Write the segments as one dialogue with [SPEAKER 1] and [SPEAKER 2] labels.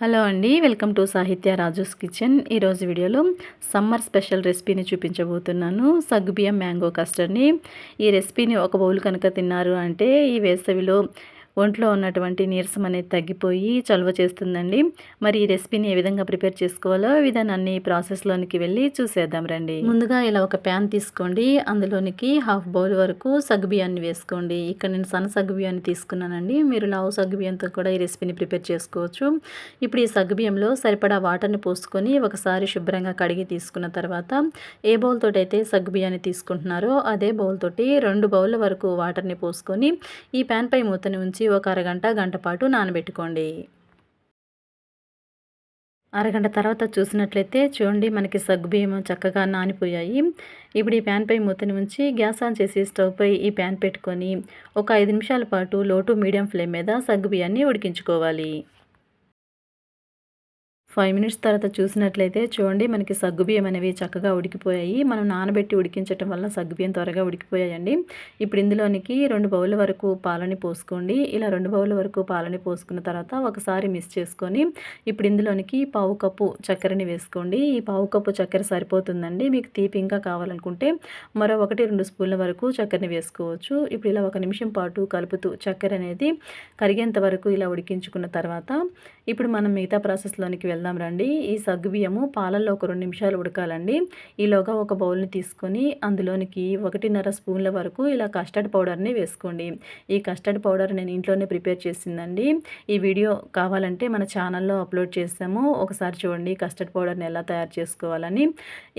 [SPEAKER 1] Hello అండి welcome to సాహిత్య Raju's kitchen. ఈరోజు వీడియోలో సమ్మర్ స్పెషల్ రెసిపీని చూపించబోతున్నాను. సగ్బియం మ్యాంగో కస్టర్డ్ని. ఈ రెసిపీని ఒక బౌల్ కనుక తిన్నారు అంటే ఈ వేసవిలో ఒంట్లో ఉన్నటువంటి నీరసం అనేది తగ్గిపోయి చలువ చేస్తుందండి. మరి ఈ రెసిపీని ఏ విధంగా ప్రిపేర్ చేసుకోవాలో విధానాన్ని ప్రాసెస్లోనికి వెళ్ళి చూసేద్దాం రండి. ముందుగా ఇలా ఒక ప్యాన్ తీసుకోండి. అందులోనికి హాఫ్ బౌల్ వరకు సగ్బియాన్ని వేసుకోండి. ఇక్కడ నేను సన్న సగ్బియాన్ని తీసుకున్నానండి. మీరు లావు సగ్గుబియ్యంతో కూడా ఈ రెసిపీని ప్రిపేర్ చేసుకోవచ్చు. ఇప్పుడు ఈ సగ్గుబియ్యంలో సరిపడా వాటర్ని పోసుకొని ఒకసారి శుభ్రంగా కడిగి తీసుకున్న తర్వాత ఏ బౌల్ తోటి అయితే సగ్బియాన్ని తీసుకుంటున్నారో అదే బౌల్ తోటి రెండు బౌల్ల వరకు వాటర్ని పోసుకొని ఈ ప్యాన్ పై మూతని ఉంచి ఒక అరగంట గంట పాటు నానబెట్టుకోండి. అరగంట తర్వాత చూసినట్లయితే చూడండి మనకి సగ్గుబియ్యం చక్కగా నానిపోయాయి. ఇప్పుడు ఈ ప్యాన్ పై మూతని ఉంచి గ్యాస్ ఆన్ చేసి స్టవ్ పై ఈ ప్యాన్ పెట్టుకొని ఒక ఐదు నిమిషాల పాటు లో టు మీడియం ఫ్లేమ్ మీద సగ్గుబియ్యాన్ని ఉడికించుకోవాలి. ఫైవ్ మినిట్స్ తర్వాత చూసినట్లయితే చూడండి మనకి సగ్గుబియ్యం అనేవి చక్కగా ఉడికిపోయాయి. మనం నానబెట్టి ఉడికించడం వల్ల సగ్గుబియ్యం త్వరగా ఉడికిపోయాయండి. ఇప్పుడు ఇందులోనికి రెండు బౌల వరకు పాలని పోసుకోండి. ఇలా రెండు బౌల వరకు పాలని పోసుకున్న తర్వాత ఒకసారి మిక్స్ చేసుకొని ఇప్పుడు ఇందులోనికి పావు కప్పు చక్కెరని వేసుకోండి. ఈ పావు కప్పు చక్కెర సరిపోతుందండి. మీకు తీపి ఇంకా కావాలనుకుంటే మరో ఒకటి రెండు స్పూన్ల వరకు చక్కెరని వేసుకోవచ్చు. ఇప్పుడు ఇలా ఒక నిమిషం పాటు కలుపుతూ చక్కెర అనేది కరిగేంత వరకు ఇలా ఉడికించుకున్న తర్వాత ఇప్పుడు మనం మిగతా ప్రాసెస్లోనికి వెళ్దాం. చేద్దాం రండి. ఈ సగ్గుబియ్యము పాలల్లో ఒక రెండు నిమిషాలు ఉడకాలండి. ఈలోగా ఒక బౌల్ని తీసుకొని అందులోనికి ఒకటిన్నర స్పూన్ల వరకు ఇలా కస్టర్డ్ పౌడర్ని వేసుకోండి. ఈ కస్టర్డ్ పౌడర్ నేను ఇంట్లోనే ప్రిపేర్ చేసిందండి. ఈ వీడియో కావాలంటే మన ఛానల్లో అప్లోడ్ చేసాము ఒకసారి చూడండి కస్టర్డ్ పౌడర్ని ఎలా తయారు చేసుకోవాలని.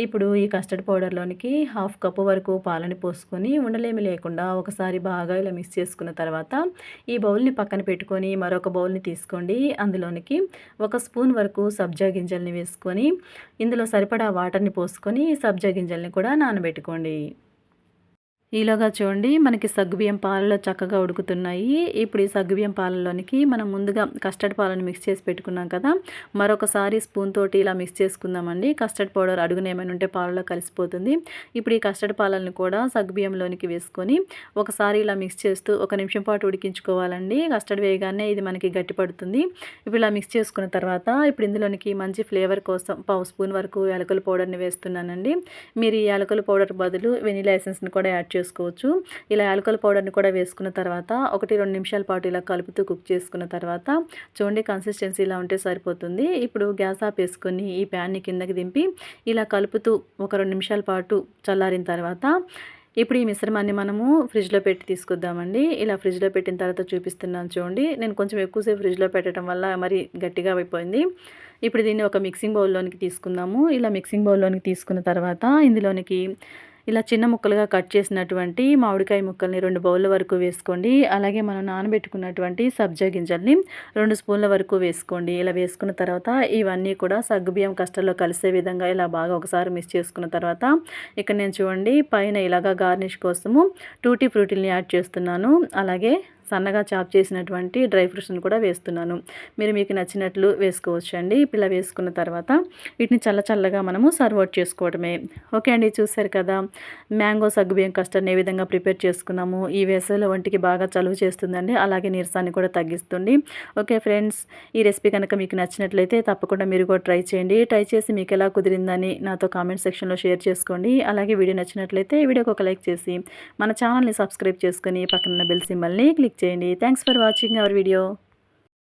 [SPEAKER 1] ఇప్పుడు ఈ కస్టర్డ్ పౌడర్లోనికి హాఫ్ కప్పు వరకు పాలని పోసుకొని ఉండలేమి లేకుండా ఒకసారి బాగా ఇలా మిక్స్ చేసుకున్న తర్వాత ఈ బౌల్ని పక్కన పెట్టుకొని మరొక బౌల్ని తీసుకోండి. అందులోనికి ఒక స్పూన్ వరకు సబ్జా గింజల్ని వేసుకొని ఇందులో సరిపడా వాటర్ని పోసుకొని సబ్జా గింజల్ని కూడా నానబెట్టుకోండి. ఈలోగా చూడండి మనకి సగ్గుబియ్యం పాలలో చక్కగా ఉడుకుతున్నాయి. ఇప్పుడు ఈ సగ్గుబియ్యం పాలలోనికి మనం ముందుగా కస్టర్డ్ పాలను మిక్స్ చేసి పెట్టుకున్నాం కదా. మరొకసారి స్పూన్ తోటి ఇలా మిక్స్ చేసుకుందామండి. కస్టర్డ్ పౌడర్ అడుగున ఏమైనా ఉంటే పాలలో కలిసిపోతుంది. ఇప్పుడు ఈ కస్టర్డ్ పాలను కూడా సగ్గుబియ్యంలోనికి వేసుకొని ఒకసారి ఇలా మిక్స్ చేస్తూ ఒక నిమిషం పాటు ఉడికించుకోవాలండి. కస్టర్డ్ వేయగానే ఇది మనకి గట్టి పడుతుంది ఇప్పుడు ఇలా మిక్స్ చేసుకున్న తర్వాత ఇప్పుడు ఇందులోనికి మంచి ఫ్లేవర్ కోసం పావు స్పూన్ వరకు యాలకుల పౌడర్ని వేస్తున్నానండి. మీరు ఈ యాలకుల పౌడర్ బదులు వెనీలా ఎసెన్స్ని కూడా యాడ్ చేసుకోవచ్చు. ఇలా యాలకల్ పౌడర్ని కూడా వేసుకున్న తర్వాత ఒకటి రెండు నిమిషాల పాటు ఇలా కలుపుతూ కుక్ చేసుకున్న తర్వాత చూడండి కన్సిస్టెన్సీ ఇలా ఉంటే సరిపోతుంది. ఇప్పుడు గ్యాస్ ఆఫ్ వేసుకొని ఈ ప్యాన్ని కిందకి దింపి ఇలా కలుపుతూ ఒక రెండు నిమిషాల పాటు చల్లారిన తర్వాత ఇప్పుడు ఈ మిశ్రమాన్ని మనము ఫ్రిడ్జ్లో పెట్టి తీసుకొద్దామండి. ఇలా ఫ్రిడ్జ్లో పెట్టిన తర్వాత చూపిస్తున్నాను చూడండి. నేను కొంచెం ఎక్కువసేపు ఫ్రిడ్జ్లో పెట్టడం వల్ల మరి గట్టిగా అయిపోయింది. ఇప్పుడు దీన్ని ఒక మిక్సింగ్ బౌల్లోనికి తీసుకుందాము. ఇలా మిక్సింగ్ బౌల్లోనికి తీసుకున్న తర్వాత ఇందులోనికి ఇలా చిన్న ముక్కలుగా కట్ చేసినటువంటి మామిడికాయ ముక్కల్ని రెండు బౌళ్ళ వరకు వేసుకోండి. అలాగే మనం నానబెట్టుకున్నటువంటి సబ్జా గింజల్ని రెండు స్పూన్ల వరకు వేసుకోండి. ఇలా వేసుకున్న తర్వాత ఇవన్నీ కూడా సగ్గుబియ్యం కష్టంలో కలిసే విధంగా ఇలా బాగా ఒకసారి మిక్స్ చేసుకున్న తర్వాత ఇక్కడ నేను చూడండి పైన ఇలాగా గార్నిష్ కోసము టూటీ ఫ్రూటీని యాడ్ చేస్తున్నాను. అలాగే సన్నగా చాప్ చేసినటువంటి డ్రై ఫ్రూట్స్ని కూడా వేస్తున్నాను. మీరు మీకు నచ్చినట్లు వేసుకోవచ్చు అండి ఇలా వేసుకున్న తర్వాత వీటిని చల్ల చల్లగా మనము సర్వ్ అవుట్ చేసుకోవడమే. ఓకే అండి చూసారు కదా? మ్యాంగో సగ్గుబియ్యం కస్టర్ని ఏ విధంగా ప్రిపేర్ చేసుకున్నాము? ఈ వేసవిలో వంటికి బాగా చలువ చేస్తుందండి. అలాగే నీరసాన్ని కూడా తగ్గిస్తుంది. ఓకే ఫ్రెండ్స్ ఈ రెసిపీ కనుక మీకు నచ్చినట్లయితే తప్పకుండా మీరు కూడా ట్రై చేయండి. ట్రై చేసి మీకు ఎలా కుదిరిందని నాతో కామెంట్ సెక్షన్లో షేర్ చేసుకోండి. అలాగే వీడియో నచ్చినట్లయితే వీడియోకి ఒక లైక్ చేసి మన ఛానల్ని సబ్స్క్రైబ్ చేసుకొని పక్కన బెల్ సింబల్ని క్లిక్ చేయండి. Thanks for watching our video